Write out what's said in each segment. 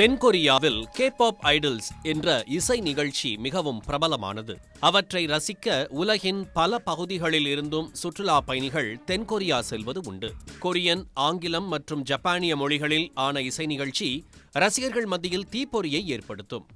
தென்கொரியாவில் kebab idols என்ற இசை நிகழ்ச்சி மிகவும் பிரபலமானது. அவற்றை ரசிக்க உலகின் பல பகுதிகளில் இருந்தும் சுற்றுலா பயணிகள் தென்கொரியா செல்வது உண்டு. கொரியன் ஆங்கிலம் மற்றும் ஜப்பானிய மொழிகளில் ஆன இசை நிகழ்ச்சி ரசிகர்கள் மத்தியில் தீப்பொறியை ஏற்படுத்தும்.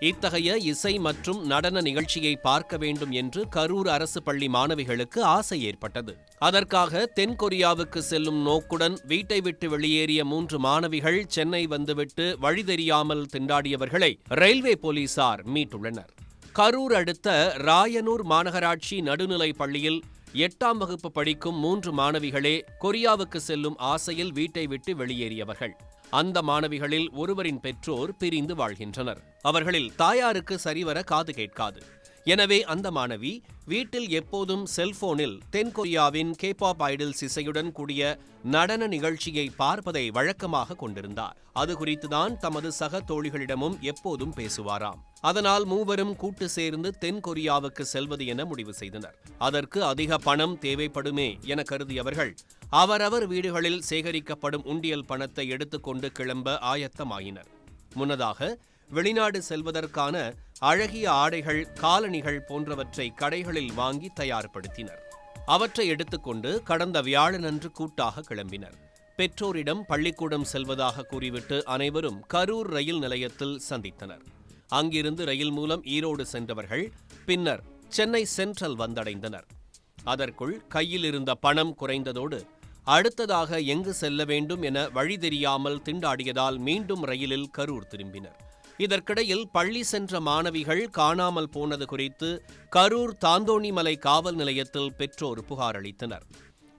இத்தகைய இசை மற்றும் நடன நிகழ்ச்சியை பார்க்க வேண்டும் என்று கரூர் அரசு பள்ளி மாணவிகளுக்கு ஆசை ஏற்பட்டது. அதற்காக தென்கொரியாவுக்கு செல்லும் நோக்குடன் வீட்டை விட்டு வெளியேறிய மூன்று மாணவிகள் சென்னை வந்துவிட்டு வழி தெரியாமல் திண்டாடியவர்களை ரயில்வே போலீசார் மீட்டுள்ளனர். கரூர் அடுத்த ராயனூர் மாநகராட்சி நடுநிலைப் பள்ளியில் எட்டாம் வகுப்பு படிக்கும் மூன்று மாணவிகளே கொரியாவுக்கு செல்லும் ஆசையில் வீட்டை விட்டு வெளியேறியவர்கள். அந்த மாணவிகளில் ஒருவரின் பெற்றோர் பிரிந்து வாழ்கின்றனர். அவர்களில் தாயாருக்கு சரிவர காது கேட்காது. எனவே அந்த மாணவி வீட்டில் எப்போதும் செல்போனில் தென்கொரியாவின் கேபாப் ஐடல்ஸ் இசையுடன் கூடிய நடன நிகழ்ச்சியை பார்ப்பதை வழக்கமாக கொண்டிருந்தார். அது குறித்துதான் தமது சக தோழிகளிடமும் எப்போதும் பேசுவாராம். அதனால் மூவரும் கூட்டு சேர்ந்து தென்கொரியாவுக்கு செல்வது என முடிவு செய்தனர். அதற்கு அதிக பணம் தேவைப்படுமே என கருதியவர்கள் அவரவர் வீடுகளில் சேகரிக்கப்படும் உண்டியல் பணத்தை எடுத்துக்கொண்டு கிளம்ப ஆயத்தமாயினர். முன்னதாக வெளிநாடு செல்வதற்கான அழகிய ஆடைகள் காலணிகள் போன்றவற்றை கடைகளில் வாங்கி தயார்படுத்தினர். அவற்றை எடுத்துக்கொண்டு கடந்த வியாழனன்று கூட்டாக கிளம்பினர். பெற்றோரிடம் பள்ளிக்கூடம் செல்வதாக கூறிவிட்டு அனைவரும் கரூர் ரயில் நிலையத்தில் சந்தித்தனர். அங்கிருந்து ரயில் மூலம் ஈரோடு சென்றவர்கள் பின்னர் சென்னை சென்ட்ரல் வந்தடைந்தனர். அதற்குள் கையில் இருந்த பணம் குறைந்ததோடு அடுத்ததாக எங்கு செல்ல வேண்டும் என வழி தெரியாமல் திண்டாடியதால் மீண்டும் ரயிலில் கரூர் திரும்பினர். இதற்கிடையில் பள்ளி சென்ற மாணவிகள் காணாமல் போனது குறித்து கரூர் தாந்தோணிமலை காவல் நிலையத்தில் பெற்றோர் புகார் அளித்தனர்.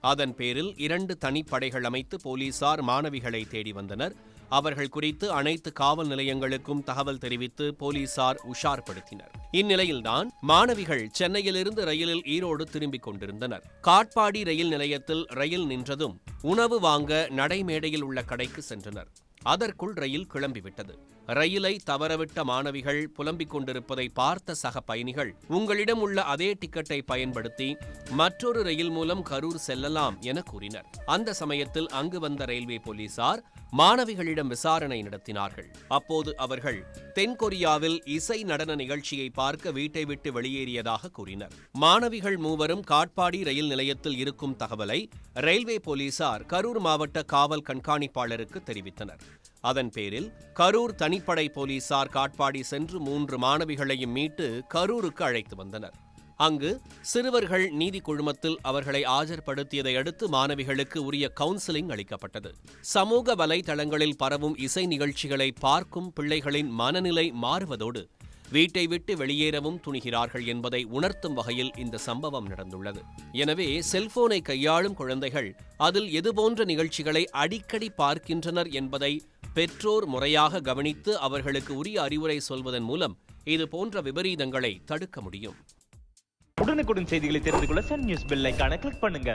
அதன் பேரில் இரண்டு தனிப்படைகள் அமைத்து போலீசார் மாணவிகளை தேடி வந்தனர். அவர்கள் குறித்து அனைத்து காவல் நிலையங்களுக்கும் தகவல் தெரிவித்து போலீசார் உஷார்படுத்தினர். இந்நிலையில்தான் மாணவிகள் சென்னையிலிருந்து ரயிலில் ஈரோடு திரும்பிக் கொண்டிருந்தனர். காட்பாடி ரயில் நிலையத்தில் ரயில் நின்றதும் உணவு வாங்க நடைமேடையில் உள்ள கடைக்கு சென்றனர். அதற்குள் ரயில் கிளம்பிவிட்டது. ரயிலை தவறவிட்ட மாணவிகள் புலம்பிக் கொண்டிருப்பதை பார்த்த சக பயணிகள் உங்களிடம் உள்ள அதே டிக்கெட்டை பயன்படுத்தி மற்றொரு ரயில் மூலம் கரூர் செல்லலாம் என கூறினர். அந்த சமயத்தில் அங்கு வந்த ரயில்வே போலீசார் மாணவிகளிடம் விசாரணை நடத்தினார்கள். அப்போது அவர்கள் தென்கொரியாவில் இசை நடன நிகழ்ச்சியை பார்க்க வீட்டை விட்டு வெளியேறியதாக கூறினர். மாணவிகள் மூவரும் காட்பாடி ரயில் நிலையத்தில் இருக்கும் தகவலை ரயில்வே போலீசார் கரூர் மாவட்ட காவல் கண்காணிப்பாளருக்கு தெரிவித்தனர். அதன் பேரில் கரூர் தனிப்படை போலீசார் காட்பாடி சென்று மூன்று மாணவிகளையும் மீட்டு கரூருக்கு அழைத்து வந்தனர். அங்கு சிறுவர்கள் நீதி குழுமத்தில் அவர்களை ஆஜர்படுத்தியதை அடுத்து மாணவிகளுக்கு உரிய கவுன்சிலிங் அளிக்கப்பட்டது. சமூக வலைதளங்களில் பரவும் இசை நிகழ்ச்சிகளை பார்க்கும் பிள்ளைகளின் மனநிலை மாறுவதோடு வீட்டை விட்டு வெளியேறவும் துணிகிறார்கள் என்பதை உணர்த்தும் வகையில் இந்த சம்பவம் நடந்துள்ளது. எனவே செல்போனை கையாளும் குழந்தைகள் அதில் எதுபோன்ற நிகழ்ச்சிகளை அடிக்கடி பார்க்கின்றனர் என்பதை பெற்றோர் முறையாக கவனித்து அவர்களுக்கு உரிய அறிவுரை சொல்வதன் மூலம் இது போன்ற விபரீதங்களை தடுக்க முடியும். உடனுக்குடன் செய்திகளை தெரிந்து கொள்ள சன் நியூஸ் பெல் ஐகானை கிளிக் பண்ணுங்க.